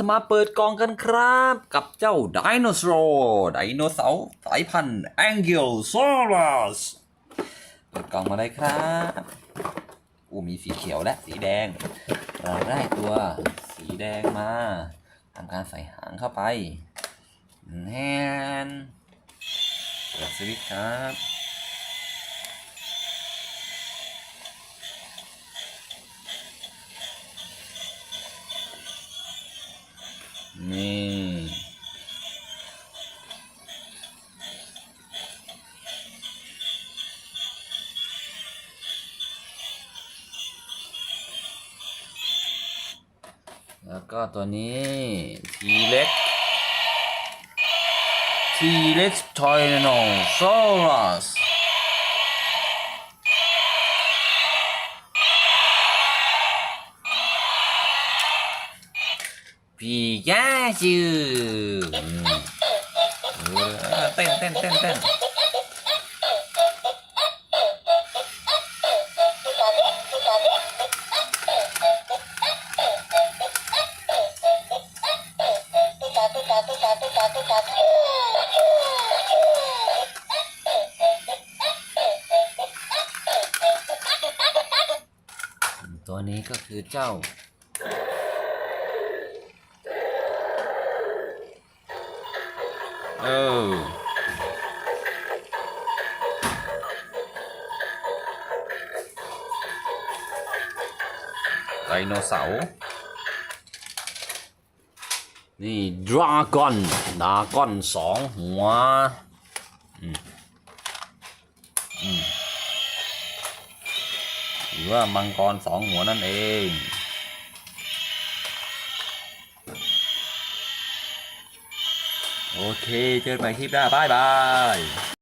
จะมาเปิดกล่องกันครับ กับเจ้าไดโนเสาร์ไดโนเสาร์สายพันธุ์แองเกิลซอรัสเปิดกล่องมาเลยครับอู้มีสีเขียวและสีแดง เราได้ตัวสีแดงมาทำการใส่หางเข้าไปแฮนเปิดสวิตช์ครับ นี่ แล้วก็ตัวนี้ ทีเล็ก ทีเล็กทอยโนโซลัส ปีกาจูอืมเออเต้นเต้นเต้นเต้นตัวนี้ก็คือเจ้า เออไดโนเสาร์นี่ดราก้อนดราก้อนสองหัวหรือว่ามังกรสองหัวนั่นเอง โอเค เจอกันใหม่คลิปหน้าบายบาย